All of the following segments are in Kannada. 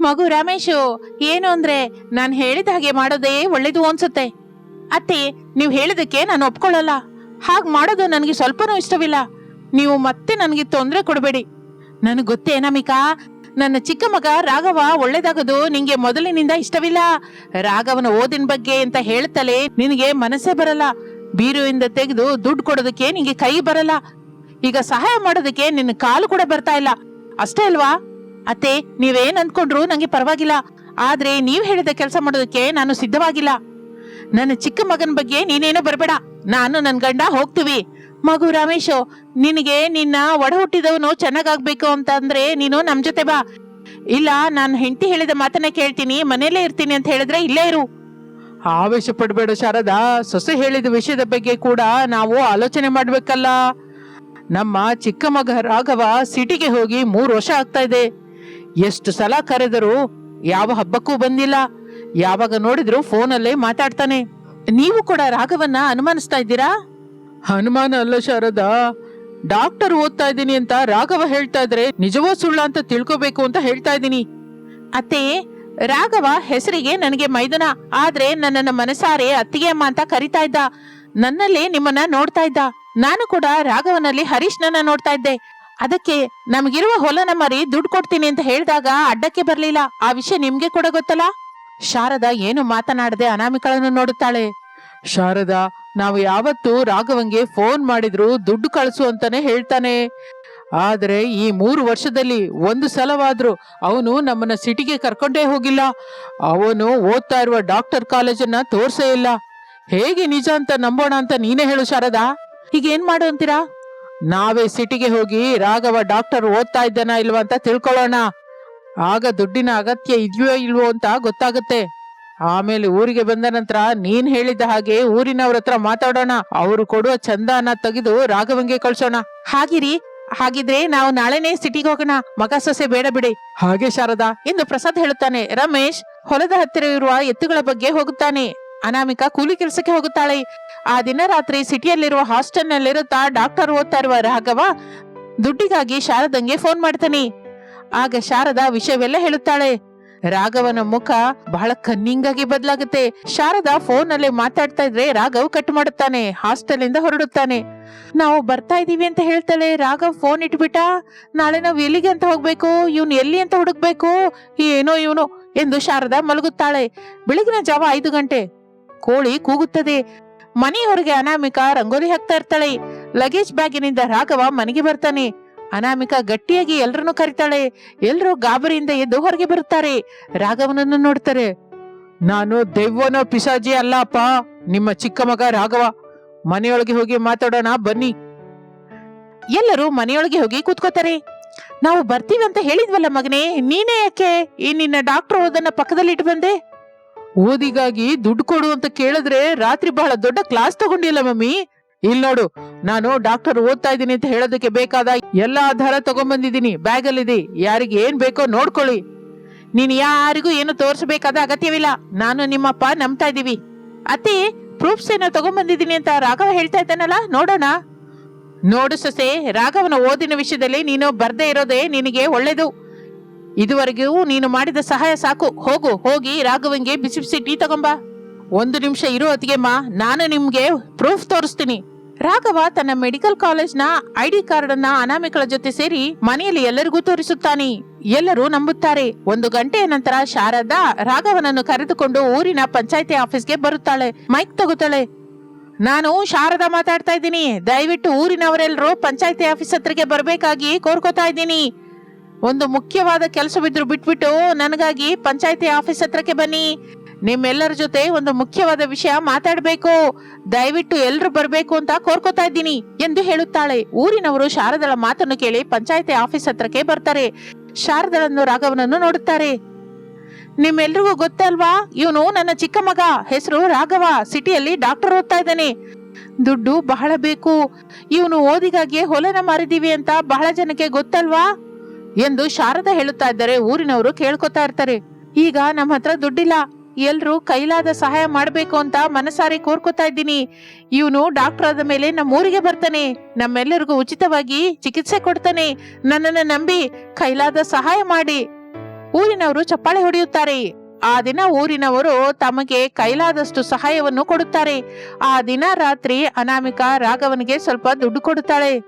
ಮಗು ರಮೇಶು, ಏನು ಅಂದ್ರೆ ನಾನು ಹೇಳಿದ ಹಾಗೆ ಮಾಡೋದೇ ಒಳ್ಳೇದು ಅನ್ಸುತ್ತೆ. ಅತ್ತೆ, ನೀವು ಹೇಳಿದಕ್ಕೆ ನಾನು ಒಪ್ಕೊಳ್ಳಲ್ಲ. ಹಾಗೆ ಮಾಡೋದು ನನಗೆ ಸ್ವಲ್ಪನೂ ಇಷ್ಟವಿಲ್ಲ. ನೀವು ಮತ್ತೆ ನನಗೆ ತೊಂದರೆ ಕೊಡಬೇಡಿ. ನನಗೆ ಗೊತ್ತೇ ನಮಿಕಾ, ನನ್ನ ಚಿಕ್ಕ ಮಗ ರಾಘವ ಒಳ್ಳೇದಾಗದು ನಿಂಗೆ ಮೊದಲಿನಿಂದ ಇಷ್ಟವಿಲ್ಲ. ರಾಘವನ ಓದಿನ ಬಗ್ಗೆ ಅಂತ ಹೇಳ್ತಲೇ ನಿನಗೆ ಮನಸ್ಸೇ ಬರಲ್ಲ. ಬೀರುವಿಂದ ತೆಗೆದು ದುಡ್ಡು ಕೊಡೋದಕ್ಕೆ ನಿಂಗೆ ಕೈ ಬರಲ್ಲ. ಈಗ ಸಹಾಯ ಮಾಡೋದಕ್ಕೆ ನಿನ್ನ ಕಾಲು ಕೂಡ ಬರ್ತಾ ಇಲ್ಲ. ಅಷ್ಟೇ ಅಲ್ವಾ? ಅತ್ತೆ, ನೀವೇನ್ ಅನ್ಕೊಂಡ್ರು ನಂಗೆ ಪರವಾಗಿಲ್ಲ. ಆದ್ರೆ ನೀವ್ ಹೇಳಿದ ಕೆಲಸ ಮಾಡೋದಕ್ಕೆ ನಾನು ಸಿದ್ಧವಾಗಿಲ್ಲ. ನನ್ನ ಚಿಕ್ಕ ಮಗನ ಬಗ್ಗೆ ನೀನೇನೋ ಬರಬೇಡ. ನಾನು ನನ್ ಗಂಡ ಹೋಗ್ತೀವಿ. ಮಗು ರಮೇಶು, ನಿನಗೆ ನಿನ್ನ ಒಡ ಹುಟ್ಟಿದವನು ಚೆನ್ನಾಗಾಗ್ಬೇಕು ಅಂತ ಅಂದ್ರೆ ನೀನು ನಮ್ ಜೊತೆ ಬಾ. ಇಲ್ಲ, ನಾನು ಹೆಂಡತಿ ಹೇಳಿದ ಮಾತನ್ನ ಕೇಳ್ತೀನಿ ಮನೇಲೇ ಇರ್ತೀನಿ ಅಂತ ಹೇಳಿದ್ರೆ ಇಲ್ಲೇ ಇರು. ಆವೇಶ ಪಡಬೇಡ ಶಾರದಾ. ಸೊಸೆ ಹೇಳಿದ ವಿಷಯದ ಬಗ್ಗೆ ಕೂಡ ನಾವು ಆಲೋಚನೆ ಮಾಡ್ಬೇಕಲ್ಲ. ನಮ್ಮ ಚಿಕ್ಕ ಮಗ ರಾಘವ ಸಿಟಿಗೆ ಹೋಗಿ ಮೂರು ವರ್ಷ ಆಗ್ತಾ ಇದೆ. ಎಷ್ಟು ಸಲ ಕರೆದರೂ ಯಾವ ಹಬ್ಬಕ್ಕೂ ಬಂದಿಲ್ಲ. ಯಾವಾಗ ನೋಡಿದ್ರು ಫೋನಲ್ಲೇ ಮಾತಾಡ್ತಾನೆ. ನೀವು ಕೂಡ ರಾಘವನ್ನ ಅನುಮಾನಿಸ್ತಾ ಇದ್ದೀರಾ? ಹನುಮಾನ ಅಲ್ಲ ಶಾರದಾ. ಡಾಕ್ಟರ್ ಓದ್ತಾ ಇದ್ದೀನಿ ಅಂತ ರಾಘವ ಹೇಳ್ತಾ ಇದ್ರೆ ನಿಜವೋ ಸುಳ್ಳ ಅಂತ ತಿಳ್ಕೊಬೇಕು ಅಂತ ಹೇಳ್ತಾ ಇದ್ದೀನಿ. ಅತ್ತೆ ರಾಘವ ಹೆಸರಿಗೆ ನನಗೆ ಮೈದನ ಆದ್ರೆ ನನ್ನನ್ನ ಮನಸಾರೆ ಅತ್ತಿಗೆ ಅಮ್ಮ ಅಂತ ಕರಿತಾ ಇದ್ದ. ನನ್ನಲ್ಲಿ ನಿಮ್ಮನ್ನ ನೋಡ್ತಾ ಇದ್ದ. ನಾನು ಕೂಡ ರಾಘವನಲ್ಲಿ ಹರೀಶ್ನನ್ನ ನೋಡ್ತಾ ಇದ್ದೆ. ಅದಕ್ಕೆ ನಮಗಿರುವ ಹೊಲನ ಮರಿ ದುಡ್ಡು ಕೊಡ್ತೀನಿ ಅಂತ ಹೇಳಿದಾಗ ಅಡ್ಡಕ್ಕೆ ಬರ್ಲಿಲ್ಲ. ಆ ವಿಷಯ ನಿಮ್ಗೆ ಕೂಡ ಗೊತ್ತಲ್ಲ? ಶಾರದಾ ಏನು ಮಾತನಾಡದೆ ಅನಾಮಿಕಳನ್ನು ನೋಡುತ್ತಾಳೆ. ಶಾರದಾ, ನಾವು ಯಾವತ್ತು ರಾಘವಂಗೆ ಫೋನ್ ಮಾಡಿದ್ರು ದುಡ್ಡು ಕಳಿಸು ಅಂತಾನೆ ಹೇಳ್ತಾನೆ. ಆದರೆ ಈ ಮೂರು ವರ್ಷದಲ್ಲಿ ಒಂದು ಸಲವಾದರೂ ಅವನು ನಮ್ಮನ್ನ ಸಿಟಿಗೆ ಕರ್ಕೊಂಡೇ ಹೋಗಿಲ್ಲ. ಅವನು ಓದ್ತಾ ಇರುವ ಡಾಕ್ಟರ್ ಕಾಲೇಜನ್ನ ತೋರ್ಸೇ ಇಲ್ಲ. ಹೇಗೆ ನಿಜ ಅಂತ ನಂಬೋಣ ಅಂತ ನೀನೇ ಹೇಳು ಶಾರದಾ. ಈಗ ಏನ್ ಮಾಡು ಅಂತೀರಾ? ನಾವೇ ಸಿಟಿಗೆ ಹೋಗಿ ರಾಘವ ಡಾಕ್ಟರ್ ಓದ್ತಾ ಇದ್ದಾನ ಇಲ್ವಾ ಅಂತ ತಿಳ್ಕೊಳ್ಳೋಣ. ಆಗ ದುಡ್ಡಿನ ಅಗತ್ಯ ಇದೆಯೋ ಇಲ್ವೋ ಅಂತ ಗೊತ್ತಾಗುತ್ತೆ. ಆಮೇಲೆ ಊರಿಗೆ ಬಂದ ನಂತರ ನೀನ್ ಹೇಳಿದ ಹಾಗೆ ಊರಿನವ್ರ ಹತ್ರ ಮಾತಾಡೋಣ. ಅವರು ಕೊಡುವ ಚಂದಾನ ತೆಗೆದು ರಾಘವಂಗೆ ಕಳ್ಸೋಣ. ಹಾಗಿರಿ. ಹಾಗಿದ್ರೆ ನಾವು ನಾಳೆನೇ ಸಿಟಿಗೆ ಹೋಗೋಣ. ಮಗ ಸೊಸೆ ಬೇಡ ಬಿಡಿ. ಹಾಗೆ ಶಾರದಾ. ಎಂದು ಪ್ರಸಾದ್ ಹೇಳುತ್ತಾನೆ. ರಮೇಶ್ ಹೊಲದ ಹತ್ತಿರ ಇರುವ ಎತ್ತುಗಳ ಬಗ್ಗೆ ಹೋಗುತ್ತಾನೆ. ಅನಾಮಿಕಾ ಕೂಲಿ ಕೆಲಸಕ್ಕೆ ಹೋಗುತ್ತಾಳೆ. ಆ ದಿನ ರಾತ್ರಿ ಸಿಟಿಯಲ್ಲಿರುವ ಹಾಸ್ಟೆಲ್ನಲ್ಲಿರುತ್ತಾ ಡಾಕ್ಟರ್ ಓದ್ತಾ ಇರುವ ರಾಘವ ದುಡ್ಡಿಗಾಗಿ ಶಾರದಂಗೆ ಫೋನ್ ಮಾಡ್ತಾನೆ. ಆಗ ಶಾರದಾ ವಿಷಯವೆಲ್ಲ ಹೇಳುತ್ತಾಳೆ. ರಾಘವನ ಮುಖ ಬಹಳ ಕನ್ನಿಂಗಾಗಿ ಬದಲಾಗುತ್ತೆ. ಶಾರದಾ ಫೋನ್ನಲ್ಲಿ ಮಾತಾಡ್ತಾ ಇದ್ರೆ ರಾಘವ್ ಕಟ್ ಮಾಡುತ್ತಾನೆ ಹಾಸ್ಟೆಲ್ ಇಂದ ಹೊರಡುತ್ತಾನೆ. ನಾವು ಬರ್ತಾ ಇದೀವಿ ಅಂತ ಹೇಳ್ತಾಳೆ, ರಾಘವ್ ಫೋನ್ ಇಟ್ಬಿಟ್ಟ, ನಾಳೆ ನಾವು ಎಲ್ಲಿಗೆ ಅಂತ ಹೋಗ್ಬೇಕು? ಇವ್ನು ಎಲ್ಲಿ ಅಂತ ಹುಡುಕ್ಬೇಕು? ಏನೋ ಇವನು? ಎಂದು ಶಾರದಾ ಮಲಗುತ್ತಾಳೆ. ಬೆಳಗಿನ ಜಾವ ಐದು ಗಂಟೆ. ಕೋಳಿ ಕೂಗುತ್ತದೆ. ಮನೆಯವರೆಗೆ ಅನಾಮಿಕಾ ರಂಗೋಲಿ ಹಾಕ್ತಾ ಇರ್ತಾಳೆ ಲಗೇಜ್ ಬ್ಯಾಗಿನಿಂದ ರಾಘವ ಮನೆಗೆ ಬರ್ತಾನೆ. ಅನಾಮಿಕಾ ಗಟ್ಟಿಯಾಗಿ ಎಲ್ರನ್ನೂ ಕರಿತಾಳೆ. ಎಲ್ಲರೂ ಗಾಬರಿಯಿಂದ ಎದ್ದು ಹೊರಗೆ ಬರುತ್ತಾರೆ. ರಾಘವನನ್ನು ನೋಡ್ತಾರೆ. ನಾನು ದೆವ್ವನೋ ಪಿಸಾಜಿ ಅಲ್ಲ ಅಪ್ಪ ನಿಮ್ಮ ಚಿಕ್ಕ ಮಗ ರಾಘವ. ಮನೆಯೊಳಗೆ ಹೋಗಿ ಮಾತಾಡೋಣ, ಬನ್ನಿ. ಎಲ್ಲರೂ ಮನೆಯೊಳಗೆ ಹೋಗಿ ಕೂತ್ಕೋತಾರೆ ನಾವು ಬರ್ತೀವಿ ಅಂತ ಹೇಳಿದ್ವಲ್ಲ ಮಗನೇ, ನೀನೇ ಯಾಕೆ? ಈ ನಿನ್ನ ಡಾಕ್ಟರ್ ಓದನ್ನ ಪಕ್ಕದಲ್ಲಿ ಇಟ್ಟು ಬಂದೆ? ಓದಿಗಾಗಿ ದುಡ್ಡು ಕೊಡು ಅಂತ ಕೇಳಿದ್ರೆ ರಾತ್ರಿ ಬಹಳ ದೊಡ್ಡ ಕ್ಲಾಸ್ ತಗೊಂಡಿಲ್ಲ ಮಮ್ಮಿ. ಇಲ್ ನೋಡು, ನಾನು ಡಾಕ್ಟರ್ ಓದ್ತಾ ಇದ್ದೀನಿ ಅಂತ ಹೇಳೋದಕ್ಕೆ ಬೇಕಾದ ಎಲ್ಲಾ ಆಧಾರ ತಗೊಂಡ್ಬಂದಿದ್ದೀನಿ ಅಲ್ಲಿ ಯಾರಿಗೆ ಏನ್ ಬೇಕೋ ನೋಡ್ಕೊಳ್ಳಿ. ನೀನ್ ಯಾರಿಗೂ ಏನು ತೋರಿಸಬೇಕಾದ ಅಗತ್ಯವಿಲ್ಲ. ನಾನು ನಿಮ್ಮಪ್ಪ ನಂಬ್ತಾ ಇದೀವಿ ಅತ್ತೆ ಪ್ರೂಫ್ಸ್ ಏನೋ ತಗೊಂಡ್ಬಂದಿದ್ದೀನಿ ಅಂತ ರಾಘವ ಹೇಳ್ತಾ ಇದ್ದಾನಲ್ಲ, ನೋಡೋಣ. ನೋಡು ಸೊಸೆ, ರಾಘವನ ಓದಿನ ವಿಷಯದಲ್ಲಿ ನೀನು ಬರ್ದೇ ಇರೋದೇ ನಿನಗೆ ಒಳ್ಳೇದು. ಇದುವರೆಗೂ ನೀನು ಮಾಡಿದ ಸಹಾಯ ಸಾಕು. ಹೋಗು, ಹೋಗಿ ರಾಘವನ್ಗೆ ಬಿಸಿ ಬಿಸಿ ಟೀ ತಗೊಂಬ. ಒಂದು ನಿಮಿಷ ಇರು ಮಾ, ನಾನು ನಿಮ್ಗೆ ಪ್ರೂಫ್ ತೋರಿಸ್ತೀನಿ. ರಾಘವ ತನ್ನ ಮೆಡಿಕಲ್ ಕಾಲೇಜ್ನ ಐಡಿ ಕಾರ್ಡ್ ಅನ್ನ ಅನಾಮಿಕಳ ಜೊತೆ ಸೇರಿ ಮನೆಯಲ್ಲಿ ಎಲ್ಲರಿಗೂ ತೋರಿಸುತ್ತಾನೆ. ಎಲ್ಲರೂ ನಂಬುತ್ತಾರೆ. ಒಂದು ಗಂಟೆಯ ನಂತರ ಶಾರದಾ ರಾಘವನನ್ನು ಕರೆದುಕೊಂಡು ಊರಿನ ಪಂಚಾಯತಿ ಆಫೀಸ್ಗೆ ಬರುತ್ತಾಳೆ. ಮೈಕ್ ತಗೋತಾಳೆ. ನಾನು ಶಾರದಾ ಮಾತಾಡ್ತಾ ಇದ್ದೀನಿ. ದಯವಿಟ್ಟು ಊರಿನವರೆಲ್ಲರೂ ಪಂಚಾಯತಿ ಆಫೀಸ್ ಹತ್ರಕ್ಕೆ ಬರಬೇಕಾಗಿ ಕೋರ್ಕೋತಾ ಇದ್ದೀನಿ. ಒಂದು ಮುಖ್ಯವಾದ ಕೆಲಸವಿದ್ರು ಬಿಟ್ಬಿಟ್ಟು ನನಗಾಗಿ ಪಂಚಾಯತಿ ಆಫೀಸ್ ಹತ್ರಕ್ಕೆ ಬನ್ನಿ. ನಿಮ್ಮೆಲ್ಲರ ಜೊತೆ ಒಂದು ಮುಖ್ಯವಾದ ವಿಷಯ ಮಾತಾಡಬೇಕು. ದಯವಿಟ್ಟು ಎಲ್ರು ಬರಬೇಕು ಅಂತ ಕೋರ್ಕೋತಾ ಇದ್ದೀನಿ ಎಂದು ಹೇಳುತ್ತಾಳೆ. ಊರಿನವರು ಶಾರದಳ ಮಾತನ್ನು ಕೇಳಿ ಪಂಚಾಯತಿ ಆಫೀಸ್ ಹತ್ರಕ್ಕೆ ಬರ್ತಾರೆ. ಶಾರದಳನ್ನು ರಾಘವನನ್ನು ನೋಡುತ್ತಾರೆ. ನಿಮ್ಮೆಲ್ರಿಗೂ ಗೊತ್ತಲ್ವಾ? ಇವನು ನನ್ನ ಚಿಕ್ಕ ಮಗ. ಹೆಸರು ರಾಘವ. ಸಿಟಿಯಲ್ಲಿ ಡಾಕ್ಟರ್ ಓದ್ತಾ ಇದ್ದಾನೆ. ದುಡ್ಡು ಬಹಳ ಬೇಕು. ಇವನು ಓದಿಗಾಗಿ ಹೊಲನ ಮಾರಿದೀವಿ ಅಂತ ಬಹಳ ಜನಕ್ಕೆ ಗೊತ್ತಲ್ವಾ? ಎಂದು ಶಾರದಾ ಹೇಳುತ್ತಾ ಇದ್ದಾರೆ ಊರಿನವರು ಕೇಳ್ಕೊತಾ ಇರ್ತಾರೆ. ಈಗ ನಮ್ಮ ಹತ್ರ ದುಡ್ಡಿಲ್ಲ. ಎಲ್ರು ಕೈಲಾದ ಸಹಾಯ ಮಾಡ್ಬೇಕು ಅಂತ ಮನಸಾರಿ ಕೋರ್ಕೋತಾ ಇದ್ದೀನಿ. ಇವನು ಡಾಕ್ಟರ್ ಆದ ಮೇಲೆ ನಮ್ಮ ಊರಿಗೆ ಬರ್ತಾನೆ. ನಮ್ಮೆಲ್ಲರಿಗೂ ಉಚಿತವಾಗಿ ಚಿಕಿತ್ಸೆ ಕೊಡ್ತಾನೆ. ನನ್ನನ್ನ ನಂಬಿ ಕೈಲಾದ ಸಹಾಯ ಮಾಡಿ. ಊರಿನವರು ಚಪ್ಪಾಳೆ ಹೊಡೆಯುತ್ತಾರೆ. ಆ ದಿನ ಊರಿನವರು ತಮಗೆ ಕೈಲಾದಷ್ಟು ಸಹಾಯವನ್ನು ಕೊಡುತ್ತಾರೆ. ಆ ದಿನ ರಾತ್ರಿ ಅನಾಮಿಕಾ ರಾಘವನಿಗೆ ಸ್ವಲ್ಪ ದುಡ್ಡು ಕೊಡುತ್ತಾಳೆ.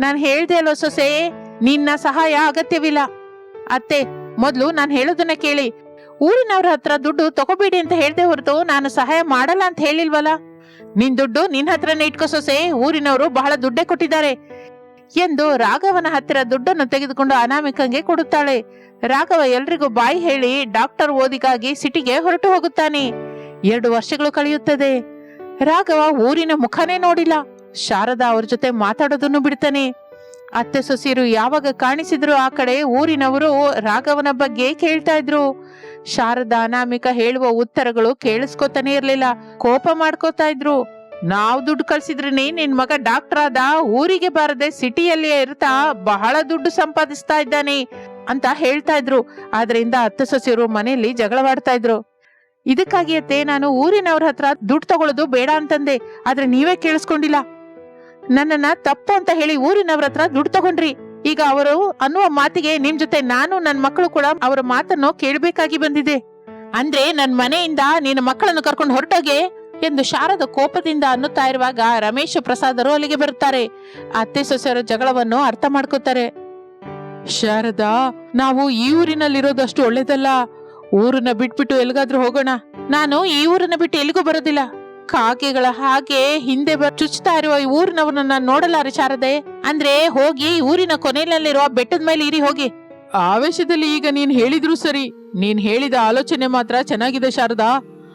ನಾನು ಹೇಳ್ದೆ ಅಲ್ವ ಸೊಸೆ? ನಿನ್ನ ಸಹಾಯ ಅಗತ್ಯವಿಲ್ಲ. ಅತ್ತೆ, ಮೊದಲು ನಾನು ಹೇಳೋದನ್ನ ಕೇಳಿ. ಊರಿನವ್ರ ಹತ್ರ ದುಡ್ಡು ತಗೋಬೇಡಿ ಅಂತ ಹೇಳ್ದೆ ಹೊರತು ನಾನು ಸಹಾಯ ಮಾಡಲ್ಲ ಅಂತ ಹೇಳಿಲ್ವಲ್ಲ? ನಿನ್ ದುಡ್ಡು ನಿನ್ ಹತ್ರನೇ ಇಟ್ಕೋ ಸೊಸೆ, ಊರಿನವರು ಬಹಳ ದುಡ್ಡೇ ಕೊಟ್ಟಿದ್ದಾರೆ. ಎಂದು ರಾಘವನ ಹತ್ತಿರ ದುಡ್ಡನ್ನು ತೆಗೆದುಕೊಂಡು ಅನಾಮಿಕಂಗೆ ಕೊಡುತ್ತಾಳೆ. ರಾಘವ ಎಲ್ರಿಗೂ ಬಾಯಿ ಹೇಳಿ ಡಾಕ್ಟರ್ ಓದಿಗಾಗಿ ಸಿಟಿಗೆ ಹೊರಟು ಹೋಗುತ್ತಾನೆ. ಎರಡು ವರ್ಷಗಳು ಕಳೆಯುತ್ತದೆ. ರಾಘವ ಊರಿನ ಮುಖನೇ ನೋಡಿಲ್ಲ. ಶಾರದಾ ಅವ್ರ ಜೊತೆ ಮಾತಾಡೋದನ್ನು ಬಿಡ್ತಾನೆ. ಅತ್ತೆ ಸೊಸೆಯರು ಯಾವಾಗ ಕಾಣಿಸಿದ್ರು ಆ ಕಡೆ ಊರಿನವರು ರಾಘವನ ಬಗ್ಗೆ ಕೇಳ್ತಾ ಇದ್ರು. ಶಾರದಾ ಅನಾಮಿಕ ಹೇಳುವ ಉತ್ತರಗಳು ಕೇಳಿಸ್ಕೊತಾನೆ ಇರ್ಲಿಲ್ಲ. ಕೋಪ ಮಾಡ್ಕೋತಾ ಇದ್ರು. ನಾವ್ ದುಡ್ಡು ಕಳ್ಸಿದ್ರೇನೆ ನಿನ್ ಮಗ ಡಾಕ್ಟರ್ ಆದ, ಊರಿಗೆ ಬಾರದೆ ಸಿಟಿಯಲ್ಲಿಯೇ ಇರ್ತಾ ಬಹಳ ದುಡ್ಡು ಸಂಪಾದಿಸ್ತಾ ಇದ್ದಾನೆ ಅಂತ ಹೇಳ್ತಾ ಇದ್ರು. ಆದ್ರಿಂದ ಅತ್ತೆ ಸೊಸಿಯರು ಮನೆಯಲ್ಲಿ ಜಗಳವಾಡ್ತಾ ಇದ್ರು. ಇದಕ್ಕಾಗಿ ಅತ್ತೆ, ನಾನು ಊರಿನವ್ರ ಹತ್ರ ದುಡ್ಡು ತಗೊಳ್ಳೋದು ಬೇಡ ಅಂತಂದೆ. ಆದ್ರೆ ನೀವೇ ಕೇಳಿಸ್ಕೊಂಡಿಲ್ಲ. ನನ್ನನ್ನ ತಪ್ಪು ಅಂತ ಹೇಳಿ ಊರಿನವ್ರ ಹತ್ರ ದುಡ್ಡು ತಗೊಂಡ್ರಿ. ಈಗ ಅವರು ಅನ್ನುವ ಮಾತಿಗೆ ನಿಮ್ ಜೊತೆ ನಾನು ನನ್ನ ಮಕ್ಕಳು ಕೂಡ ಅವರ ಮಾತನ್ನು ಕೇಳಬೇಕಾಗಿ ಬಂದಿದೆ. ಅಂದ್ರೆ ನನ್ ಮನೆಯಿಂದ ನಿನ್ನ ಮಕ್ಕಳನ್ನು ಕರ್ಕೊಂಡು ಹೊರಟೋಗೆ ಎಂದು ಶಾರದ ಕೋಪದಿಂದ ಅನ್ನುತ್ತಾ ಇರುವಾಗ ರಮೇಶ್ ಪ್ರಸಾದರು ಅಲ್ಲಿಗೆ ಬರುತ್ತಾರೆ. ಅತ್ತೆ, ಸೊಸೆಯರ ಜಗಳವನ್ನು ಅರ್ಥ ಮಾಡ್ಕೋತಾರೆ ಶಾರದಾ, ನಾವು ಈ ಊರಿನಲ್ಲಿರೋದಷ್ಟು ಒಳ್ಳೇದಲ್ಲ. ಊರನ್ನ ಬಿಟ್ಬಿಟ್ಟು ಎಲ್ಗಾದ್ರೂ ಹೋಗೋಣ. ನಾನು ಈ ಊರನ್ನ ಬಿಟ್ಟು ಎಲ್ಲಿಗೂ ಬರೋದಿಲ್ಲ. ಕಾಗೆಗಳ ಹಾಗೆ ಹಿಂದೆ ಚುಚ್ತಾ ಇರುವ ಈ ಊರಿನವರನ್ನ ನೋಡಲಾರ ಶಾರದೆ. ಅಂದ್ರೆ ಹೋಗಿ ಊರಿನ ಕೊನೆಯಲ್ಲಿರುವ ಬೆಟ್ಟದ ಮೇಲೆ ಇರಿ ಹೋಗಿ. ಆವೇಶದಲ್ಲಿ ಈಗ ನೀನ್ ಹೇಳಿದ್ರು ಸರಿ. ನೀನ್ ಹೇಳಿದ ಆಲೋಚನೆ ಮಾತ್ರ ಚೆನ್ನಾಗಿದೆ ಶಾರದಾ.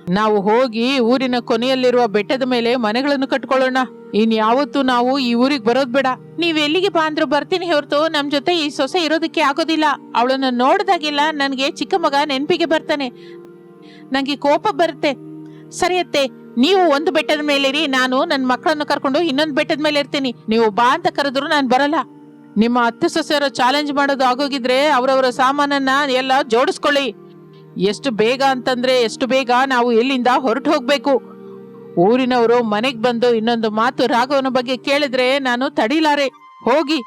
ನಾವು ಹೋಗಿ ಊರಿನ ಕೊನೆಯಲ್ಲಿರುವ ಬೆಟ್ಟದ ಮೇಲೆ ಮನೆಗಳನ್ನು ಕಟ್ಕೊಳ್ಳೋಣ. ಇನ್ ಯಾವತ್ತು ನಾವು ಈ ಊರಿಗೆ ಬರೋದ್ ಬೇಡ. ನೀವ್ ಎಲ್ಲಿಗೆ ಬಾ ಅಂದ್ರೂ ಬರ್ತೀನಿ ಹೊರತು. ನಮ್ ಜೊತೆ ಈ ಸೊಸೆ ಇರೋದಕ್ಕೆ ಆಗೋದಿಲ್ಲ. ಅವಳನ್ನ ನೋಡ್ದಾಗೆಲ್ಲ ನನ್ಗೆ ಚಿಕ್ಕ ಮಗ ನೆನ್ಪಿಗೆ ಬರ್ತಾನೆ. ನಂಗೆ ಕೋಪ ಬರುತ್ತೆ. ಸರಿಯತ್ತೆ ನೀವು ಒಂದು ಬೆಟ್ಟದ ಮೇಲೆ ಇರಿ, ನಾನು ನನ್ನ ಮಕ್ಕಳನ್ನು ಕರ್ಕೊಂಡು ಇನ್ನೊಂದು ಬೆಟ್ಟದ ಮೇಲೆ ಇರ್ತೀನಿ. ನೀವು ಬಾ ಅಂತ ಕರೆದ್ರು ನಾನು ಬರಲ್ಲ. ನಿಮ್ಮ ಅತ್ತೆ ಸೊಸೆಯರು ಚಾಲೆಂಜ್ ಮಾಡೋದು ಆಗೋಗಿದ್ರೆ ಅವರವರ ಸಾಮಾನನ್ನ ಎಲ್ಲ ಜೋಡಿಸ್ಕೊಳ್ಳಿ. ಎಷ್ಟು ಬೇಗ ಅಂತಂದ್ರೆ ಎಷ್ಟು ಬೇಗ ನಾವು ಇಲ್ಲಿಂದ ಹೊರಟು ಹೋಗ್ಬೇಕು? ಊರಿನವರು ಮನೆಗೆ ಬಂದು ಇನ್ನೊಂದು ಮಾತು ರಾಘವನ ಬಗ್ಗೆ ಕೇಳಿದ್ರೆ ನಾನು ತಡಿಲಾರೆ. ಹೋಗಿ.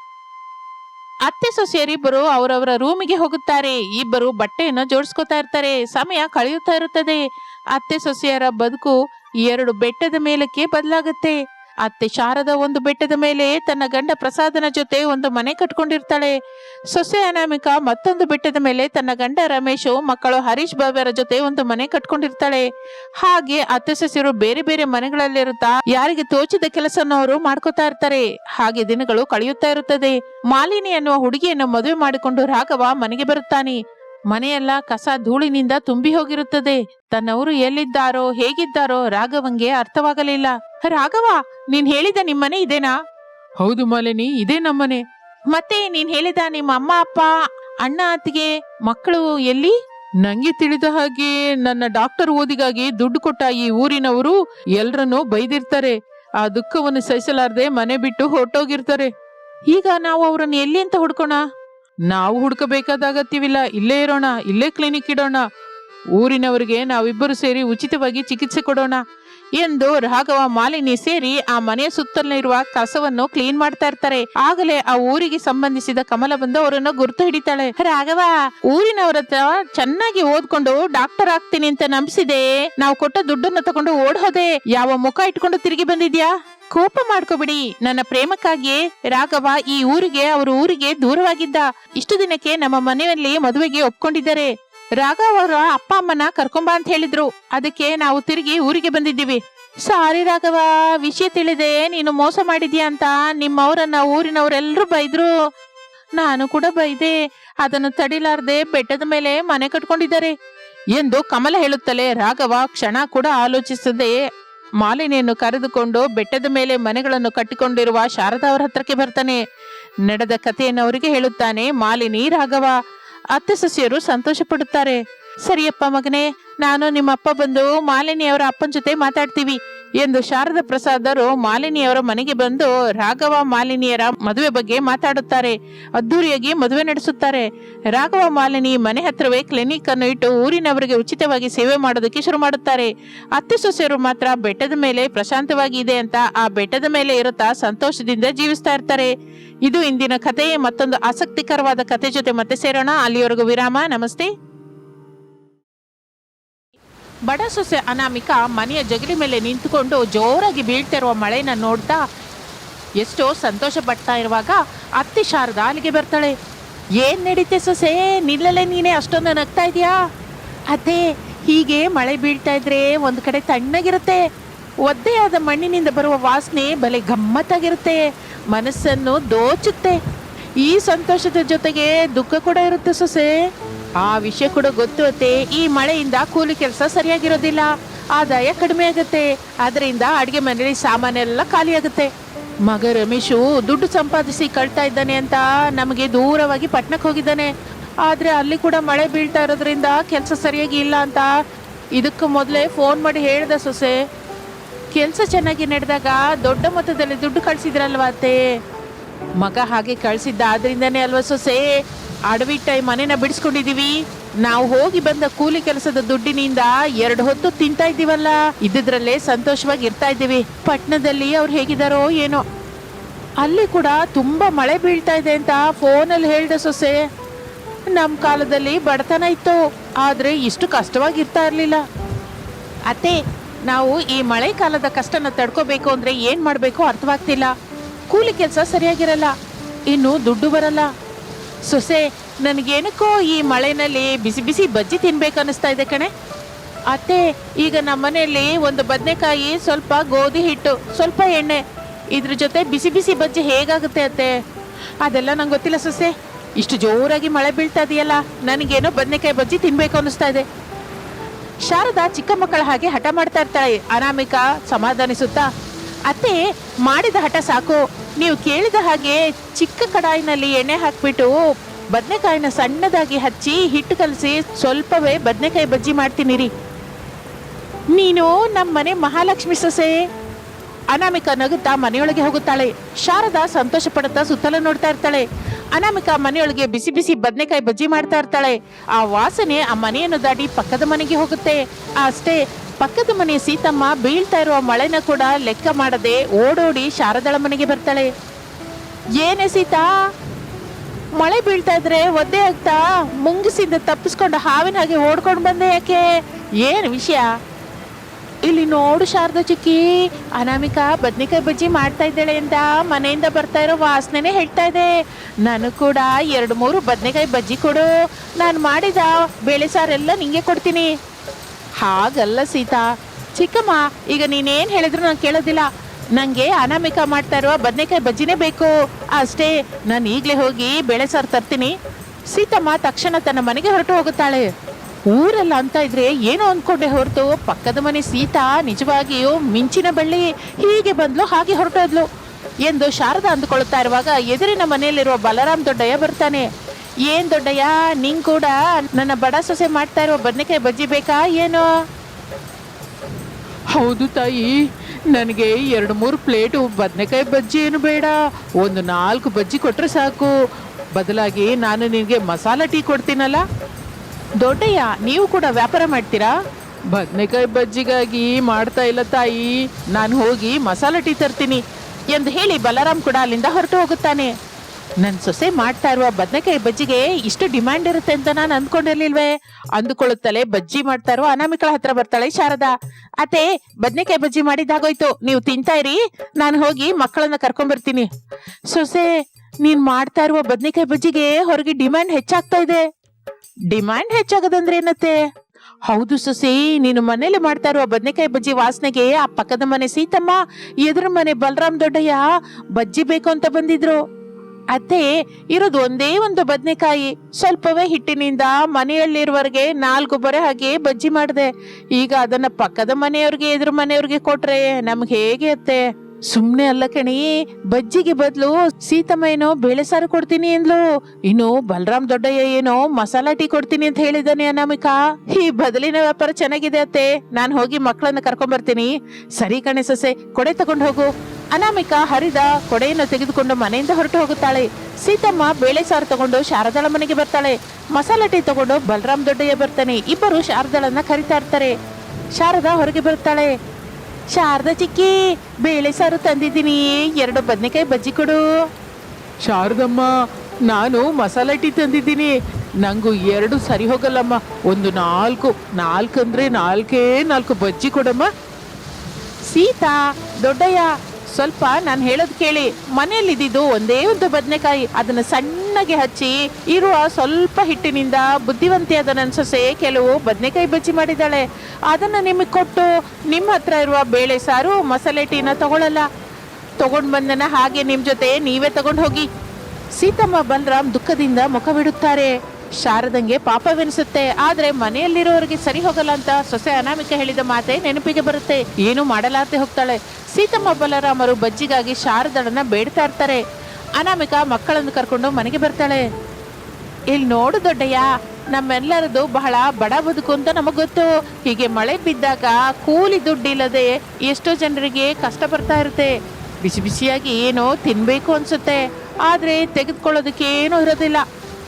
ಅತ್ತೆ ಸೊಸೆಯರಿಬ್ಬರು ಅವರವರ ರೂಮಿಗೆ ಹೋಗುತ್ತಾರೆ. ಇಬ್ಬರು ಬಟ್ಟೆಯನ್ನು ಜೋಡಿಸ್ಕೊತಾ ಇರ್ತಾರೆ. ಸಮಯ ಕಳೆಯುತ್ತಾ ಇರುತ್ತದೆ. ಅತ್ತೆ ಸೊಸೆಯರ ಬದುಕು ಎರಡು ಬೆಟ್ಟದ ಮೇಲಕ್ಕೆ ಬದಲಾಗುತ್ತೆ. ಅತ್ತೆ ಶಾರದ ಒಂದು ಬೆಟ್ಟದ ಮೇಲೆ ತನ್ನ ಗಂಡ ಪ್ರಸಾದನ ಜೊತೆ ಒಂದು ಮನೆ ಕಟ್ಕೊಂಡಿರ್ತಾಳೆ. ಸೊಸೆ ಅನಾಮಿಕ ಮತ್ತೊಂದು ಬೆಟ್ಟದ ಮೇಲೆ ತನ್ನ ಗಂಡ ರಮೇಶು ಮಕ್ಕಳು ಹರೀಶ್ ಬಾಬ್ಯರ ಜೊತೆ ಒಂದು ಮನೆ ಕಟ್ಕೊಂಡಿರ್ತಾಳೆ. ಹಾಗೆ ಅತ್ತೆ ಸೊಸೆಯರು ಬೇರೆ ಬೇರೆ ಮನೆಗಳಲ್ಲಿರುತ್ತಾ ಯಾರಿಗೆ ತೋಚಿದ ಕೆಲಸನವರು ಅವರು ಮಾಡ್ಕೋತಾ ಇರ್ತಾರೆ. ಹಾಗೆ ದಿನಗಳು ಕಳೆಯುತ್ತಾ ಇರುತ್ತದೆ. ಮಾಲಿನಿ ಅನ್ನುವ ಹುಡುಗಿಯನ್ನು ಮದುವೆ ಮಾಡಿಕೊಂಡು ರಾಘವ ಮನೆಗೆ ಬರುತ್ತಾನೆ. ಮನೆಯೆಲ್ಲ ಕಸ ಧೂಳಿನಿಂದ ತುಂಬಿ ಹೋಗಿರುತ್ತದೆ. ತನ್ನವರು ಎಲ್ಲಿದ್ದಾರೋ ಹೇಗಿದ್ದಾರೋ ರಾಘವಂಗೆ ಅರ್ಥವಾಗಲಿಲ್ಲ. ರಾಘವ ನೀನ್ ಹೇಳಿದ ನಿಮ್ಮನೆ ಇದೇನಾ? ಹೌದು ಮಾಲಿನಿ ಇದೇ ನಮ್ಮನೆ. ಮತ್ತೆ ನೀನ್ ಹೇಳಿದ ನಿಮ್ಮ ಅಮ್ಮ ಅಪ್ಪ ಅಣ್ಣ ಅತ್ತಿಗೆ ಮಕ್ಕಳು ಎಲ್ಲಿ? ನಂಗೆ ತಿಳಿದ ಹಾಗೆ ನನ್ನ ಡಾಕ್ಟರ್ ಓದಿಗಾಗಿ ದುಡ್ಡು ಕೊಟ್ಟ ಈ ಊರಿನವರು ಎಲ್ರನ್ನೂ ಬೈದಿರ್ತಾರೆ. ಆ ದುಃಖವನ್ನು ಸಹಿಸಲಾರದೆ ಮನೆ ಬಿಟ್ಟು ಹೊರಟೋಗಿರ್ತಾರೆ. ಈಗ ನಾವು ಅವ್ರನ್ನ ಎಲ್ಲಿ ಅಂತ ಹುಡ್ಕೋಣ? ನಾವು ಹುಡುಕಬೇಕಾದ ಅಗತ್ಯವಿಲ್ಲ. ಇಲ್ಲೇ ಇರೋಣ ಇಲ್ಲೇ ಕ್ಲಿನಿಕ್ ಇಡೋಣ. ಊರಿನವರಿಗೆ ನಾವಿಬ್ಬರು ಸೇರಿ ಉಚಿತವಾಗಿ ಚಿಕಿತ್ಸೆ ಕೊಡೋಣ. ಎಂದು ರಾಘವ ಮಾಲಿನಿ ಸೇರಿ ಆ ಮನೆಯ ಸುತ್ತಲಿರುವ ಕಸವನ್ನು ಕ್ಲೀನ್ ಮಾಡ್ತಾ ಇರ್ತಾರೆ. ಆಗಲೇ ಆ ಊರಿಗೆ ಸಂಬಂಧಿಸಿದ ಕಮಲ ಬಂದು ಅವರನ್ನು ಗುರುತು ಹಿಡಿತಾಳೆ. ರಾಘವ, ಊರಿನವರ ಚೆನ್ನಾಗಿ ಓದ್ಕೊಂಡು ಡಾಕ್ಟರ್ ಆಗ್ತೀನಿ ಅಂತ ನಂಬಿಸಿದೆ. ನಾವು ಕೊಟ್ಟ ದುಡ್ಡನ್ನು ತಗೊಂಡು ಓಡ್ ಯಾವ ಮುಖ ಇಟ್ಕೊಂಡು ತಿರುಗಿ ಬಂದಿದ್ಯಾ? ಕೋಪ ಮಾಡ್ಕೋಬಿಡಿ. ನನ್ನ ಪ್ರೇಮಕ್ಕಾಗಿಯೇ ರಾಘವ ಈ ಊರಿಗೆ, ಅವರ ಊರಿಗೆ ದೂರವಾಗಿದ್ದ. ಇಷ್ಟು ದಿನಕ್ಕೆ ನಮ್ಮ ಮನೆಯಲ್ಲಿ ಮದುವೆಗೆ ಒಪ್ಕೊಂಡಿದ್ದಾರೆ. ರಾಘವ್ ಅವರ ಅಪ್ಪ ಅಮ್ಮನ ಕರ್ಕೊಂಬಾ ಅಂತ ಹೇಳಿದ್ರು. ಅದಕ್ಕೆ ನಾವು ತಿರುಗಿ ಊರಿಗೆ ಬಂದಿದ್ದೀವಿ. ಸಾರಿ ರಾಘವ, ವಿಷಯ ತಿಳಿದೆ, ನೀನು ಮೋಸ ಮಾಡಿದ್ಯಾ ಅಂತ ನಿಮ್ಮವರನ್ನ ಊರಿನವರೆಲ್ಲರೂ ಬೈದ್ರು. ನಾನು ಕೂಡ ಬೈದೆ, ಅದನ್ನು ತಡಿಲಾರ್ದೆ ಬೆಟ್ಟದ ಮೇಲೆ ಮನೆ ಕಟ್ಕೊಂಡಿದ್ದಾರೆ. ಎಂದು ಕಮಲ ಹೇಳುತ್ತಲೇ ರಾಘವ ಕ್ಷಣ ಕೂಡ ಆಲೋಚಿಸದೆ ಮಾಲಿನಿಯನ್ನು ಕರೆದುಕೊಂಡು ಬೆಟ್ಟದ ಮೇಲೆ ಮನೆಗಳನ್ನು ಕಟ್ಟಿಕೊಂಡಿರುವ ಶಾರದಾ ಅವರ ಹತ್ರಕ್ಕೆ ಬರ್ತಾನೆ. ನಡೆದ ಕಥೆಯನ್ನು ಅವರಿಗೆ ಹೇಳುತ್ತಾನೆ ಮಾಲಿನಿ ರಾಘವ. ಅತ್ತೆ ಸೊಸೆಯರು ಸಂತೋಷ ಪಡುತ್ತಾರೆ ಸರಿಯಪ್ಪ ಮಗನೇ ನಾನು ನಿಮ್ಮಪ್ಪ ಬಂದು ಬಂದು ಮಾಲಿನಿಯವರ ಅಪ್ಪನ ಜೊತೆ ಮಾತಾಡ್ತೀವಿ. ಎಂದು ಶಾರದಾ ಪ್ರಸಾದರು ಮಾಲಿನಿಯವರ ಮನೆಗೆ ಬಂದು ರಾಘವ ಮಾಲಿನಿಯರ ಮದುವೆ ಬಗ್ಗೆ ಮಾತಾಡುತ್ತಾರೆ. ಅದ್ದೂರಿಯಾಗಿ ಮದುವೆ ನಡೆಸುತ್ತಾರೆ. ರಾಘವ ಮಾಲಿನಿ ಮನೆ ಹತ್ರವೇ ಕ್ಲಿನಿಕ್ ಅನ್ನು ಇಟ್ಟು ಊರಿನವರಿಗೆ ಉಚಿತವಾಗಿ ಸೇವೆ ಮಾಡೋದಕ್ಕೆ ಶುರು ಮಾಡುತ್ತಾರೆ. ಅತ್ತೆ ಸೊಸೆಯರು ಮಾತ್ರ ಬೆಟ್ಟದ ಮೇಲೆ ಪ್ರಶಾಂತವಾಗಿ ಇದೆ ಅಂತ ಆ ಬೆಟ್ಟದ ಮೇಲೆ ಇರುತ್ತಾ ಸಂತೋಷದಿಂದ ಜೀವಿಸ್ತಾ ಇರ್ತಾರೆ. ಇದು ಇಂದಿನ ಕಥೆಯೇ ಮತ್ತೊಂದು ಆಸಕ್ತಿಕರವಾದ ಕಥೆ ಜೊತೆ ಮತ್ತೆ ಸೇರೋಣ. ಅಲ್ಲಿಯವರೆಗೂ ವಿರಾಮ. ನಮಸ್ತೆ. ಬಡ ಸೊಸೆ ಅನಾಮಿಕ ಮನೆಯ ಜಗಲಿ ಮೇಲೆ ನಿಂತುಕೊಂಡು ಜೋರಾಗಿ ಬೀಳ್ತಿರುವ ಮಳೆನ ನೋಡ್ತಾ ಎಷ್ಟೋ ಸಂತೋಷ ಪಡ್ತಾ ಇರುವಾಗ ಅತ್ತಿ ಶಾರದಾ ಅಲ್ಲಿಗೆ ಬರ್ತಾಳೆ. ಏನ್ ನಡೀತೆ ಸೊಸೆ? ನಿಲ್ಲಲೇ ನೀನೇ ಅಷ್ಟೊಂದು ನಗ್ತಾ ಇದೀಯಾ ಅದೇ ಹೀಗೆ ಮಳೆ ಬೀಳ್ತಾ ಇದ್ರೆ ಒಂದು ಕಡೆ ತಣ್ಣಗಿರುತ್ತೆ. ಒದ್ದೆಯಾದ ಮಣ್ಣಿನಿಂದ ಬರುವ ವಾಸನೆ ಬಲೆ ಗಮ್ಮತ್ತಾಗಿರುತ್ತೆ. ಮನಸ್ಸನ್ನು ದೋಚುತ್ತೆ. ಈ ಸಂತೋಷದ ಜೊತೆಗೆ ದುಃಖ ಕೂಡ ಇರುತ್ತೆ ಸೊಸೆ. ಆ ವಿಷಯ ಕೂಡ ಗೊತ್ತು ಅತ್ತೆ. ಈ ಮಳೆಯಿಂದ ಕೂಲಿ ಕೆಲಸ ಸರಿಯಾಗಿರೋದಿಲ್ಲ. ಆದಾಯ ಕಡಿಮೆ ಆಗುತ್ತೆ. ಅದರಿಂದ ಅಡಿಗೆ ಮನೆಯಲ್ಲಿ ಸಾಮಾನೆಲ್ಲ ಖಾಲಿಯಾಗುತ್ತೆ ಮಗ ರಮೇಶು ದುಡ್ಡು ಸಂಪಾದಿಸಿ ಕಳ್ತಾ ಇದ್ದಾನೆ ಅಂತ ನಮಗೆ ದೂರವಾಗಿ ಪಟ್ಣಕ್ಕೆ ಹೋಗಿದ್ದಾನೆ. ಆದ್ರೆ ಅಲ್ಲಿ ಕೂಡ ಮಳೆ ಬೀಳ್ತಾ ಇರೋದ್ರಿಂದ ಕೆಲಸ ಸರಿಯಾಗಿ ಇಲ್ಲ ಅಂತ ಇದಕ್ಕೂ ಮೊದಲೇ ಫೋನ್ ಮಾಡಿ ಹೇಳ್ದ ಸೊಸೆ. ಕೆಲಸ ಚೆನ್ನಾಗಿ ನಡೆದಾಗ ದೊಡ್ಡ ಮೊತ್ತದಲ್ಲಿ ದುಡ್ಡು ಕಳ್ಸಿದ್ರಲ್ವಾ ಅತ್ತೆ? ಮಗ ಹಾಗೆ ಕಳಿಸಿದ್ದ ಆದ್ರಿಂದನೇ ಅಲ್ವಾ ಸೊಸೆ? ಅಡವಿ ಟೈಮ್ ಮನೆನ ಬಿಡಿಸ್ಕೊಂಡಿದೀವಿ. ನಾವು ಹೋಗಿ ಬಂದ ಕೂಲಿ ಕೆಲಸದ ದುಡ್ಡಿನಿಂದ ಎರಡು ಹೊತ್ತು ತಿಂತಾ ಇದ್ದೀವಲ್ಲ. ಇದ್ದಿದ್ರಲ್ಲೇ ಸಂತೋಷವಾಗಿ ಇರ್ತಾ ಇದ್ದೀವಿ. ಪಟ್ನದಲ್ಲಿ ಅವ್ರು ಹೇಗಿದಾರೋ ಏನೋ. ಅಲ್ಲಿ ಕೂಡ ತುಂಬಾ ಮಳೆ ಬೀಳ್ತಾ ಇದೆ ಅಂತ ಫೋನಲ್ಲಿ ಹೇಳ್ದ ಸೊಸೆ. ನಮ್ಮ ಕಾಲದಲ್ಲಿ ಬಡತನ ಇತ್ತು. ಆದ್ರೆ ಇಷ್ಟು ಕಷ್ಟವಾಗಿರ್ತಾ ಇರಲಿಲ್ಲ. ಅತ್ತೆ, ನಾವು ಈ ಮಳೆ ಕಾಲದ ಕಷ್ಟನ ತಡ್ಕೋಬೇಕು ಅಂದ್ರೆ ಏನು ಮಾಡ್ಬೇಕು ಅರ್ಥವಾಗ್ತಿಲ್ಲ. ಕೂಲಿ ಕೆಲಸ ಸರಿಯಾಗಿರಲ್ಲ. ಇನ್ನು ದುಡ್ಡು ಬರಲ್ಲ. ಸೊಸೆ, ನನಗೇನಕ್ಕೋ ಈ ಮಳೆನಲ್ಲಿ ಬಿಸಿ ಬಿಸಿ ಬಜ್ಜಿ ತಿನ್ಬೇಕು ಅನಿಸ್ತಾ ಇದೆ ಕಣೆ. ಅತ್ತೆ, ಈಗ ನಮ್ಮ ಮನೆಯಲ್ಲಿ ಒಂದು ಬದನೆಕಾಯಿ ಸ್ವಲ್ಪ ಗೋಧಿ ಹಿಟ್ಟು, ಸ್ವಲ್ಪ ಎಣ್ಣೆ, ಇದ್ರ ಜೊತೆ ಬಿಸಿ ಬಿಸಿ ಬಜ್ಜಿ ಹೇಗಾಗುತ್ತೆ ಅತ್ತೆ? ಅದೆಲ್ಲ ನಂಗೆ ಗೊತ್ತಿಲ್ಲ ಸೊಸೆ. ಇಷ್ಟು ಜೋರಾಗಿ ಮಳೆ ಬೀಳ್ತಾ ಇದೆಯಲ್ಲ, ನನಗೇನೋ ಬದನೆಕಾಯಿ ಬಜ್ಜಿ ತಿನ್ಬೇಕು ಅನಿಸ್ತಾ ಇದೆ. ಶಾರದಾ ಚಿಕ್ಕ ಮಕ್ಕಳ ಹಾಗೆ ಹಠ ಮಾಡ್ತಾ ಇರ್ತಾಳೆ, ಅನಾಮಿಕ, ಸಮಾಧಾನಿಸುತ್ತಾ. ಅತ್ತೆ, ಮಾಡಿದ ಹಠ ಸಾಕು. ನೀವು ಕೇಳಿದ ಹಾಗೆ ಚಿಕ್ಕ ಕಡಾಯಿನಲ್ಲಿ ಎಣ್ಣೆ ಹಾಕ್ಬಿಟ್ಟು ಬದನೆಕಾಯಿನ ಸಣ್ಣದಾಗಿ ಹಚ್ಚಿ ಹಿಟ್ಟು ಕಲಸಿ ಸ್ವಲ್ಪವೇ ಬದನೆಕಾಯಿ ಬಜ್ಜಿ ಮಾಡ್ತೀನಿರಿ. ನೀನು ನಮ್ಮ ಮನೆ ಮಹಾಲಕ್ಷ್ಮಿ ಸೊಸೆ. ಅನಾಮಿಕ ನಗುತ್ತಾ ಮನೆಯೊಳಗೆ ಹೋಗುತ್ತಾಳೆ. ಶಾರದಾ ಸಂತೋಷ ಪಡುತ್ತಾ ಸುತ್ತಲೂ ನೋಡ್ತಾ ಇರ್ತಾಳೆ. ಅನಾಮಿಕ ಮನೆಯೊಳಗೆ ಬಿಸಿ ಬಿಸಿ ಬದನೆಕಾಯಿ ಬಜ್ಜಿ ಮಾಡ್ತಾ ಇರ್ತಾಳೆ. ಆ ವಾಸನೆ ಆ ಮನೆಯನ್ನು ದಾಟಿ ಪಕ್ಕದ ಮನೆಗೆ ಹೋಗುತ್ತೆ. ಅಷ್ಟೇ ಪಕ್ಕದ ಮನೆ ಸೀತಮ್ಮ ಬೀಳ್ತಾ ಇರುವ ಮಳೆನ ಕೂಡ ಲೆಕ್ಕ ಮಾಡದೆ ಓಡೋಡಿ ಶಾರದಳ ಮನೆಗೆ ಬರ್ತಾಳೆ. ಏನೇ ಸೀತಾ? ಮಳೆ ಬೀಳ್ತಾ ಇದ್ರೆ ಒದ್ದೆ ಆಗ್ತಾ? ಮುಂಗಿಸಿದ್ದು ತಪ್ಪಿಸ್ಕೊಂಡು ಹಾವಿನ ಹಾಗೆ ಓಡ್ಕೊಂಡು ಬಂದೆ ಯಾಕೆ? ಏನು ವಿಷಯ? ಇಲ್ಲಿ ನೋಡು ಶಾರದ ಚಿಕ್ಕಿ, ಅನಾಮಿಕಾ ಬದ್ನಿಕಾಯಿ ಬಜ್ಜಿ ಮಾಡ್ತಾ ಇದ್ದಾಳೆ ಅಂತ ಮನೆಯಿಂದ ಬರ್ತಾ ಇರೋ ವಾಸನೆನೇ ಹೇಳ್ತಾ ಇದೆ. ನಾನು ಕೂಡ ಎರಡು ಮೂರು ಬದ್ನೆಕಾಯಿ ಬಜ್ಜಿ ಕೊಡು. ನಾನು ಮಾಡಿದ ಬೇಳೆ ಸಾರೆಲ್ಲ ನಿಂಗೆ ಕೊಡ್ತೀನಿ. ಹಾಗಲ್ಲ ಸೀತಾ. ಚಿಕ್ಕಮ್ಮ, ಈಗ ನೀನೇನು ಹೇಳಿದ್ರು ನಾನು ಕೇಳೋದಿಲ್ಲ. ನನಗೆ ಅನಾಮಿಕ ಮಾಡ್ತಾ ಇರುವ ಬದನೆಕಾಯಿ ಬಜ್ಜಿನೇ ಬೇಕು. ಅಷ್ಟೇ, ನಾನು ಈಗಲೇ ಹೋಗಿ ಬೇಳೆ ಸಾರು ತರ್ತೀನಿ. ಸೀತಮ್ಮ ತಕ್ಷಣ ತನ್ನ ಮನೆಗೆ ಹೊರಟು ಹೋಗುತ್ತಾಳೆ. ಊರೆಲ್ಲ ಅಂತ ಇದ್ರೆ ಏನೋ ಅಂದ್ಕೊಂಡೆ ಹೊರತು. ಪಕ್ಕದ ಮನೆ ಸೀತಾ, ನಿಜವಾಗಿಯೂ ಮಿಂಚಿನ ಬಳ್ಳಿ. ಹೀಗೆ ಬಂದ್ಲು, ಹಾಗೆ ಹೊರಟೋದ್ಲು. ಎಂದು ಶಾರದಾ ಅಂದುಕೊಳ್ಳುತ್ತಾ ಇರುವಾಗ ಎದುರಿನ ಮನೆಯಲ್ಲಿರುವ ಬಲರಾಮ್ ದೊಡ್ಡಯ್ಯ ಬರ್ತಾನೆ. ಏನ್ ದೊಡ್ಡಯ್ಯ ನಿಂಗ್ ಕೂಡ ನನ್ನ ಬಡ ಸೊಸೆ ಮಾಡ್ತಾ ಇರೋ ಬದನೆಕಾಯಿ ಬಜ್ಜಿ ಬೇಕಾ ಏನು? ಹೌದು ತಾಯಿ ನನಗೆ ಎರಡು ಮೂರು ಪ್ಲೇಟು ಬದನೆಕಾಯಿ ಬಜ್ಜಿ ಏನು ಬೇಡ. ಒಂದು ನಾಲ್ಕು ಬಜ್ಜಿ ಕೊಟ್ಟರೆ ಸಾಕು. ಬದಲಾಗಿ ನಾನು ನಿನಗೆ ಮಸಾಲ ಟೀ ಕೊಡ್ತೀನಲ್ಲ? ದೊಡ್ಡಯ್ಯ ನೀವು ಕೂಡ ವ್ಯಾಪಾರ ಮಾಡ್ತೀರಾ? ಬದನೆಕಾಯಿ ಬಜ್ಜಿಗಾಗಿ ಮಾಡ್ತಾ ಇಲ್ಲ ತಾಯಿ. ನಾನು ಹೋಗಿ ಮಸಾಲ ಟೀ ತರ್ತೀನಿ. ಎಂದು ಹೇಳಿ ಬಲರಾಮ್ ಕೂಡ ಅಲ್ಲಿಂದ ಹೊರಟು ಹೋಗುತ್ತಾನೆ. ನನ್ನ ಸೊಸೆ ಮಾಡ್ತಾ ಇರುವ ಬದನೆಕಾಯಿ ಬಜ್ಜಿಗೆ ಇಷ್ಟು ಡಿಮ್ಯಾಂಡ್ ಇರುತ್ತೆ ಅಂತ ನಾನು ಅಂದ್ಕೊಂಡಿರ್ಲಿಲ್ವೇ? ಅಂದುಕೊಳ್ಳುತ್ತಲೇ ಬಜ್ಜಿ ಮಾಡ್ತಾ ಇರುವ ಅನಾಮಿಕಳ ಹತ್ರ ಬರ್ತಾಳೆ ಶಾರದಾ. ಅತ್ತೆ, ಬದನೆಕಾಯಿ ಬಜ್ಜಿ ಮಾಡಿದ್ದಾಗೋಯ್ತು ನೀವು ತಿಂತಾ ಇರಿ. ನಾನು ಹೋಗಿ ಮಕ್ಕಳನ್ನ ಕರ್ಕೊಂಡ್ಬರ್ತೀನಿ ಸೊಸೆ, ನೀನ್ ಮಾಡ್ತಾ ಇರುವ ಬದನೆಕಾಯಿ ಬಜ್ಜಿಗೆ ಹೊರಗೆ ಡಿಮ್ಯಾಂಡ್ ಹೆಚ್ಚಾಗ್ತಾ ಇದೆ. ಡಿಮ್ಯಾಂಡ್ ಹೆಚ್ಚಾಗದಂದ್ರೆ ಏನತ್ತೆ? ಹೌದು ಸೊಸೆ, ನೀನು ಮನೇಲಿ ಮಾಡ್ತಾ ಇರುವ ಬದನೆಕಾಯಿ ಬಜ್ಜಿ ವಾಸನೆಗೆ ಆ ಪಕ್ಕದ ಮನೆ ಸೀತಮ್ಮ, ಎದುರು ಮನೆ ಬಲರಾಮ್ ದೊಡ್ಡಯ್ಯ ಬಜ್ಜಿ ಬೇಕು ಅಂತ ಬಂದಿದ್ರು. ಅತ್ತೆ, ಇರೋದು ಒಂದೇ ಒಂದು ಬದನೆಕಾಯಿ. ಸ್ವಲ್ಪವೇ ಹಿಟ್ಟಿನಿಂದ ಮನೆಯಲ್ಲಿರುವವರೆಗೆ ನಾಲ್ಕು ಬರೆ ಹಾಗೆ ಬಜ್ಜಿ ಮಾಡಿದೆ. ಈಗ ಅದನ್ನ ಪಕ್ಕದ ಮನೆಯವ್ರಿಗೆ, ಎದುರು ಮನೆಯವ್ರಿಗೆ ಕೊಟ್ರೆ ನಮ್ಗೆ ಹೇಗೆ ಅತ್ತೆ? ಸುಮ್ನೆ ಅಲ್ಲ ಕಣಿ, ಬಜ್ಜಿಗೆ ಬದಲು ಸೀತಮ್ಮ ಏನೋ ಬೇಳೆ ಸಾರು ಕೊಡ್ತೀನಿ ಅಂದ್ಲು. ಇನ್ನು ಬಲರಾಮ್ ದೊಡ್ಡಯ್ಯ ಏನೋ ಮಸಾಲಾ ಟೀ ಕೊಡ್ತೀನಿ ಅಂತ ಹೇಳಿದ್ದಾನೆ ಅನಾಮಿಕಾ. ಈ ಬದಲಿನ ವ್ಯಾಪಾರ ಚೆನ್ನಾಗಿದೆ ಅತ್ತೆ. ನಾನು ಹೋಗಿ ಮಕ್ಕಳನ್ನ ಕರ್ಕೊಂಡ್ ಬರ್ತೀನಿ ಸರಿ ಕಣೆ ಸೊಸೆ, ಕೊಡೆ ತಗೊಂಡು ಹೋಗು. ಅನಾಮಿಕಾ ಹರಿದ ಕೊಡೆಯನ್ನು ತೆಗೆದುಕೊಂಡು ಮನೆಯಿಂದ ಹೊರಟು ಹೋಗುತ್ತಾಳೆ. ಸೀತಮ್ಮ ಬೇಳೆ ಸಾರು ತಗೊಂಡು ಶಾರದಾಳ ಮನೆಗೆ ಬರ್ತಾಳೆ. ಮಸಾಲಾ ಟೀ ತಗೊಂಡು ಬಲರಾಮ್ ದೊಡ್ಡಯ್ಯ ಬರ್ತಾನೆ. ಇಬ್ಬರು ಶಾರದಾಳನ್ನ ಕರಿತಾ ಇರ್ತಾರೆ. ಶಾರದಾ ಹೊರಗೆ ಬರ್ತಾಳೆ ಶಾರದಾ ಚಿಕ್ಕಿ ಬೇಳೆ ಸಾರು ತಂದಿದ್ದೀನಿ. ಎರಡು ಬದನೆಕಾಯಿ ಬಜ್ಜಿ ಕೊಡು. ಶಾರದಮ್ಮ ನಾನು ಮಸಾಲೆ ಟೀ ತಂದಿದ್ದೀನಿ. ನಂಗೂ ಎರಡು ಸರಿ ಹೋಗಲ್ಲಮ್ಮ. ಒಂದು ನಾಲ್ಕು ನಾಲ್ಕು ನಾಲ್ಕಂದ್ರೆ ನಾಲ್ಕೇ ನಾಲ್ಕು ಬಜ್ಜಿ ಕೊಡಮ್ಮ. ಸೀತಾ ದೊಡ್ಡಯ್ಯ ಸ್ವಲ್ಪ ನಾನು ಹೇಳೋದು ಕೇಳಿ. ಮನೆಯಲ್ಲಿದ್ದು ಒಂದೇ ಒಂದು ಬದನೆಕಾಯಿ. ಅದನ್ನ ಸಣ್ಣಗೆ ಹಚ್ಚಿ, ಇರುವ ಸ್ವಲ್ಪ ಹಿಟ್ಟಿನಿಂದ ಬುದ್ಧಿವಂತಿಯಾದ ನನ್ನ ಸೊಸೆ ಕೆಲವು ಬದನೆಕಾಯಿ ಬಜ್ಜಿ ಮಾಡಿದ್ದಾಳೆ. ಅದನ್ನ ನಿಮಗೆ ಕೊಟ್ಟು ನಿಮ್ಮ ಹತ್ರ ಇರುವ ಬೇಳೆ ಸಾರು, ಮಸಾಲೆ ಟೀನ ತಗೊಳ್ಳಲ್ಲ ತಗೊಂಡ್ ಬಂದನ ಹಾಗೆ ನಿಮ್ ಜೊತೆ ನೀವೇ ತಗೊಂಡು ಹೋಗಿ. ಸೀತಮ್ಮ ಬಲರಾಮ್ ದುಃಖದಿಂದ ಮುಖ ಬಿಡುತ್ತಾರೆ. ಶಾರದಂಗೆ ಪಾಪವೆನಿಸುತ್ತೆ, ಆದ್ರೆ ಮನೆಯಲ್ಲಿರೋರಿಗೆ ಸರಿ ಹೋಗಲ್ಲ ಅಂತ ಸೊಸೆ ಅನಾಮಿಕ ಹೇಳಿದ ಮಾತೆ ನೆನಪಿಗೆ ಬರುತ್ತೆ. ಏನು ಮಾಡಲಾರ್ದೆ ಹೋಗ್ತಾಳೆ. ಸೀತಮ್ಮ ಬಲರಾಮರು ಬಜ್ಜಿಗಾಗಿ ಶಾರದಳನ್ನ ಬೇಡ್ತಾ ಇರ್ತಾರೆ. ಅನಾಮಿಕ ಮಕ್ಕಳನ್ನು ಕರ್ಕೊಂಡು ಮನೆಗೆ ಬರ್ತಾಳೆ. ಇಲ್ಲಿ ನೋಡು ದೊಡ್ಡಯ್ಯ ನಮ್ಮೆಲ್ಲರದು ಬಹಳ ಬಡ ಬದುಕು ಅಂತ ನಮಗೆ ಗೊತ್ತು. ಹೀಗೆ ಮಳೆ ಬಿದ್ದಾಗ ಕೂಲಿ ದುಡ್ಡಿಲ್ಲದೆ ಎಷ್ಟೋ ಜನರಿಗೆ ಕಷ್ಟ ಬರ್ತಾ ಇರುತ್ತೆ. ಬಿಸಿ ಬಿಸಿಯಾಗಿ ಏನೋ ತಿನ್ಬೇಕು ಅನ್ಸುತ್ತೆ. ಆದ್ರೆ ತೆಗೆದುಕೊಳ್ಳೋದಕ್ಕೆ ಏನೂ ಇರೋದಿಲ್ಲ.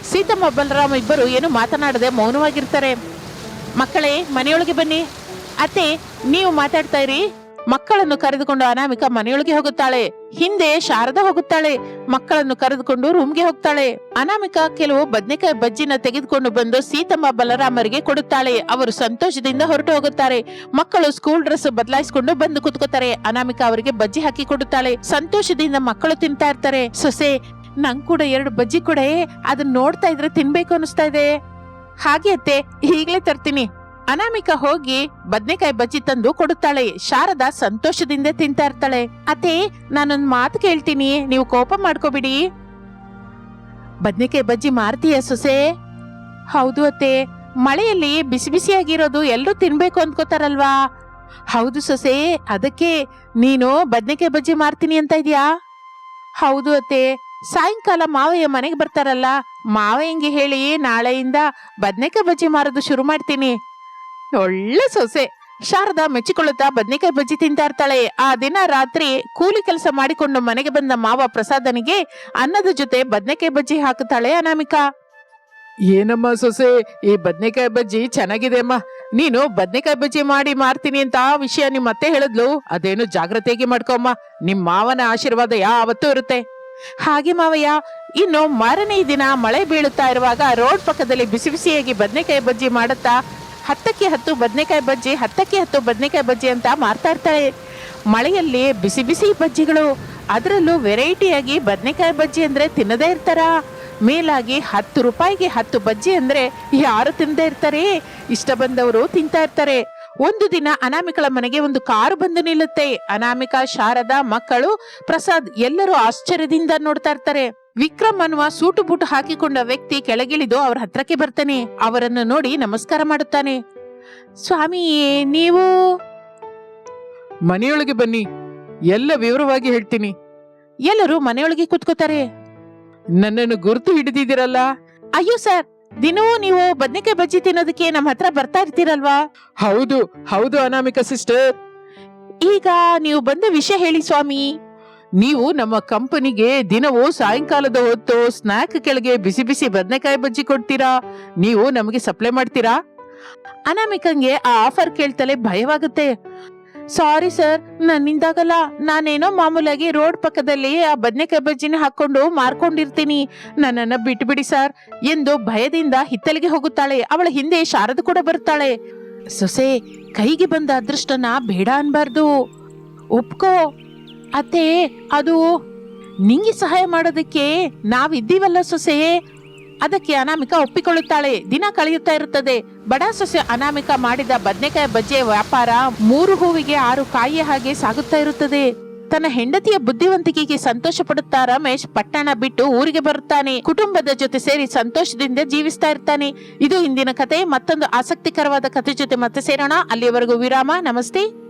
ಸೀತಮ್ಮ ಬಲರಾಮ ಇಬ್ಬರು ಏನು ಮಾತನಾಡದೆ ಮೌನವಾಗಿರ್ತಾರೆ. ಮಕ್ಕಳೇ, ಮನೆಯೊಳಗೆ ಬನ್ನಿ. ಅತ್ತೆ, ನೀವು ಮಾತಾಡ್ತಾ ಇರಿ. ಮಕ್ಕಳನ್ನು ಕರೆದುಕೊಂಡು ಅನಾಮಿಕ ಮನೆಯೊಳಗೆ ಹೋಗುತ್ತಾಳೆ. ಹಿಂದೆ ಶಾರದಾ ಹೋಗುತ್ತಾಳೆ. ಮಕ್ಕಳನ್ನು ಕರೆದುಕೊಂಡು ರೂಮ್ಗೆ ಹೋಗ್ತಾಳೆ. ಅನಾಮಿಕ ಕೆಲವು ಬದ್ನೆಕಾಯಿ ಬಜ್ಜಿನ ತೆಗೆದುಕೊಂಡು ಬಂದು ಸೀತಮ್ಮ ಬಲರಾಮರಿಗೆ ಕೊಡುತ್ತಾಳೆ. ಅವರು ಸಂತೋಷದಿಂದ ಹೊರಟು ಹೋಗುತ್ತಾರೆ. ಮಕ್ಕಳು ಸ್ಕೂಲ್ ಡ್ರೆಸ್ ಬದಲಾಯಿಸಿಕೊಂಡು ಬಂದು ಕುತ್ಕೋತಾರೆ. ಅನಾಮಿಕ ಅವರಿಗೆ ಬಜ್ಜಿ ಹಾಕಿ ಕೊಡುತ್ತಾಳೆ. ಸಂತೋಷದಿಂದ ಮಕ್ಕಳು ತಿಂತಾ ಇರ್ತಾರೆ. ಸೊಸೆ ನಂಗ್ ಕೂಡ ಎರಡು ಬಜ್ಜಿ ಕೊಡೆ ಅದನ್ನ ನೋಡ್ತಾ ಇದ್ರೆ ತಿನ್ಬೇಕು ಅನಿಸ್ತಾ ಇದೆ. ಹಾಗೆ ಅತ್ತೆ, ಈಗ್ಲೇ ತರ್ತೀನಿ. ಅನಾಮಿಕ ಹೋಗಿ ಬದ್ನೆಕಾಯಿ ಬಜ್ಜಿ ತಂದು ಕೊಡುತ್ತಾಳೆ. ಶಾರದಾ ಸಂತೋಷದಿಂದ ತಿಂತಾ ಇರ್ತಾಳೆ. ಅತ್ತೆ, ನಾನೊಂದ್ ಮಾತು ಕೇಳ್ತೀನಿ. ನೀವು ಕೋಪ ಮಾಡ್ಕೋಬಿಡಿ. ಬದ್ನೆಕಾಯಿ ಬಜ್ಜಿ ಮಾರ್ತೀಯ ಸೊಸೆ? ಹೌದು ಅತ್ತೆ. ಮಳೆಯಲ್ಲಿ ಬಿಸಿ ಬಿಸಿಯಾಗಿರೋದು ಎಲ್ಲರೂ ತಿನ್ಬೇಕು ಅಂದ್ಕೋತಾರಲ್ವಾ ಹೌದು ಸೊಸೆ, ಅದಕ್ಕೆ ನೀನು ಬದ್ನೆಕಾಯಿ ಬಜ್ಜಿ ಮಾರ್ತೀನಿ ಅಂತ ಇದೆಯಾ? ಹೌದು ಅತ್ತೆ. ಸಾಯಂಕಾಲ ಮಾವಯ್ಯ ಮನೆಗೆ ಬರ್ತಾರಲ್ಲ ಮಾವಯ್ಯಂಗೆ ಹೇಳಿ, ನಾಳೆಯಿಂದ ಬದ್ನೆಕಾಯಿ ಬಜ್ಜಿ ಮಾರೋದು ಶುರು ಮಾಡ್ತೀನಿ. ಒಳ್ಳೆ ಸೊಸೆ. ಶಾರದಾ ಮೆಚ್ಚಿಕೊಳ್ಳುತ್ತಾ ಬದ್ನೆಕಾಯಿ ಬಜ್ಜಿ ತಿಂತಾ ಇರ್ತಾಳೆ. ಆ ದಿನ ರಾತ್ರಿ ಕೂಲಿ ಕೆಲಸ ಮಾಡಿಕೊಂಡು ಮನೆಗೆ ಬಂದ ಮಾವ ಪ್ರಸಾದನಿಗೆ ಅನ್ನದ ಜೊತೆ ಬದ್ನೆಕಾಯಿ ಬಜ್ಜಿ ಹಾಕುತ್ತಾಳೆ ಅನಾಮಿಕಾ. ಏನಮ್ಮ ಸೊಸೆ, ಈ ಬದ್ನೆಕಾಯಿ ಬಜ್ಜಿ ಚೆನ್ನಾಗಿದೆ ಅಮ್ಮ ನೀನು ಬದ್ನೆಕಾಯಿ ಬಜ್ಜಿ ಮಾಡಿ ಮಾರ್ತೀನಿ ಅಂತ ಆ ವಿಷಯ ನಿಮ್ಮ ಅತ್ತೆ ಹೇಳಿದ್ಲು. ಅದೇನು ಜಾಗ್ರತೆಯಾಗಿ ಮಾಡ್ಕೊಮ್ಮ ನಿಮ್ಮ ಮಾವನ ಆಶೀರ್ವಾದ ಯಾವತ್ತೂ ಇರುತ್ತೆ. ಹಾಗೆ ಮಾವಯ್ಯ, ಇನ್ನು ಮಾರನೇ ದಿನ ಮಳೆ ಬೀಳುತ್ತಾ ಇರುವಾಗ ರೋಡ್ ಪಕ್ಕದಲ್ಲಿ ಬಿಸಿ ಬಿಸಿಯಾಗಿ ಬದನೆಕಾಯಿ ಬಜ್ಜಿ ಮಾಡುತ್ತಾ ಹತ್ತಕ್ಕೆ ಹತ್ತು ಬದನೆಕಾಯಿ ಬಜ್ಜಿ, ಹತ್ತಕ್ಕೆ ಹತ್ತು ಬದನೆಕಾಯಿ ಬಜ್ಜಿ ಅಂತ ಮಾರ್ತಾ ಇರ್ತಾಳೆ ಮಳೆಯಲ್ಲಿ ಬಿಸಿ ಬಿಸಿ ಬಜ್ಜಿಗಳು, ಅದರಲ್ಲೂ ವೆರೈಟಿಯಾಗಿ ಬದನೆಕಾಯಿ ಬಜ್ಜಿ ಅಂದ್ರೆ ತಿನ್ನದೇ ಇರ್ತಾರ? ಮೇಲಾಗಿ ಹತ್ತು ರೂಪಾಯಿಗೆ ಹತ್ತು ಬಜ್ಜಿ ಅಂದ್ರೆ ಯಾರು ತಿನ್ನದೇ ಇರ್ತಾರೆ? ಇಷ್ಟ ಬಂದವರು ತಿಂತಾ ಇರ್ತಾರೆ. ಒಂದು ದಿನ ಅನಾಮಿಕಳ ಮನೆಗೆ ಒಂದು ಕಾರು ಬಂದು ನಿಲ್ಲುತ್ತೆ. ಅನಾಮಿಕ ಶಾರದಾ ಮಕ್ಕಳು ಪ್ರಸಾದ್ ಎಲ್ಲರೂ ಆಶ್ಚರ್ಯದಿಂದ ನೋಡ್ತಾ ಇರ್ತಾರೆ. ವಿಕ್ರಮ್ ಅನ್ನುವ ಸೂಟು ಬೂಟು ಹಾಕಿಕೊಂಡ ವ್ಯಕ್ತಿ ಕೆಳಗಿಳಿದು ಅವ್ರ ಹತ್ರಕ್ಕೆ ಬರ್ತಾನೆ. ಅವರನ್ನು ನೋಡಿ ನಮಸ್ಕಾರ ಮಾಡುತ್ತಾನೆ. ಸ್ವಾಮಿ ನೀವು? ಮನೆಯೊಳಗೆ ಬನ್ನಿ. ಎಲ್ಲ ವಿವರವಾಗಿ ಹೇಳ್ತೀನಿ. ಎಲ್ಲರೂ ಮನೆಯೊಳಗೆ ಕೂತ್ಕೋತಾರೆ. ನನ್ನನ್ನು ಗುರುತು ಹಿಡಿದಿದ್ದೀರಲ್ಲ? ಅಯ್ಯೋ ಸರ್ ದಿನವೂ ನೀವು ಬದನೆಕಾಯಿ ಬಜ್ಜಿ ತಿನ್ನೋದಕ್ಕೆ ನಮ್ಮ ಹತ್ರ ಬರ್ತಾ ಇರ್ತೀರಲ್ವಾ? ಹೌದು ಹೌದು ಅನಾಮಿಕಾ ಸಿಸ್ಟರ್. ಈಗ ನೀವು ಬಂದ ವಿಷಯ ಹೇಳಿ ಸ್ವಾಮಿ. ನೀವು ನಮ್ಮ ಕಂಪನಿಗೆ ದಿನವೂ ಸಾಯಂಕಾಲದ ಹೊತ್ತು ಸ್ನಾಕ್ ಕೆಳಗೆ ಬಿಸಿ ಬಿಸಿ ಬದನೆಕಾಯಿ ಬಜ್ಜಿ ಕೊಡ್ತೀರಾ? ನೀವು ನಮಗೆ ಸಪ್ಲೈ ಮಾಡ್ತೀರಾ? ಅನಾಮಿಕಂಗೆ ಆ ಆಫರ್ ಕೇಳ್ತಲೇ ಭಯವಾಗುತ್ತೆ. ಸಾರಿ ಸರ್ ನನ್ನಿಂದಾಗಲ್ಲ. ನಾನೇನೋ ಮಾಮೂಲಾಗಿ ರೋಡ್ ಪಕ್ಕದಲ್ಲಿ ಆ ಬದನೆಕಾಯಿ ಬಜ್ಜಿನ ಹಾಕೊಂಡು ಮಾರ್ಕೊಂಡಿರ್ತೀನಿ. ನನ್ನನ್ನ ಬಿಟ್ಬಿಡಿ ಸರ್ ಎಂದು ಭಯದಿಂದ ಹಿತ್ತಲಿಗೆ ಹೋಗುತ್ತಾಳೆ. ಅವಳ ಹಿಂದೆ ಶಾರದ ಕೂಡ ಬರುತ್ತಾಳೆ ಸೊಸೆ, ಕೈಗೆ ಬಂದ ಅದೃಷ್ಟನ ಬೇಡ ಅನ್ಬಾರ್ದು. ಒಪ್ಕೋ. ಅತ್ತೆ, ಅದು ನಿಂಗೆ ಸಹಾಯ ಮಾಡೋದಕ್ಕೆ ನಾವಿದ್ದೀವಲ್ಲ ಸೊಸೆ. ಅದಕ್ಕೆ ಅನಾಮಿಕ ಒಪ್ಪಿಕೊಳ್ಳುತ್ತಾಳೆ. ದಿನ ಕಳೆಯುತ್ತಾ ಇರುತ್ತದೆ. ಬಡ ಸೊಸೆ ಅನಾಮಿಕ ಮಾಡಿದ ಬದನೆಕಾಯಿ ಬಜ್ಜೆ ವ್ಯಾಪಾರ ಮೂರು ಹೂವಿಗೆ ಆರು ಕಾಯಿಯ ಹಾಗೆ ಸಾಗುತ್ತಾ ಇರುತ್ತದೆ. ತನ್ನ ಹೆಂಡತಿಯ ಬುದ್ಧಿವಂತಿಕೆಗೆ ಸಂತೋಷ ಪಡುತ್ತಾ ರಮೇಶ್ ಪಟ್ಟಣ ಬಿಟ್ಟು ಊರಿಗೆ ಬರುತ್ತಾನೆ. ಕುಟುಂಬದ ಜೊತೆ ಸೇರಿ ಸಂತೋಷದಿಂದ ಜೀವಿಸ್ತಾ ಇರ್ತಾನೆ. ಇದು ಇಂದಿನ ಕತೆ. ಮತ್ತೊಂದು ಆಸಕ್ತಿಕರವಾದ ಕತೆ ಜೊತೆ ಮತ್ತೆ ಸೇರೋಣ. ಅಲ್ಲಿಯವರೆಗೂ ವಿರಾಮ. ನಮಸ್ತೆ.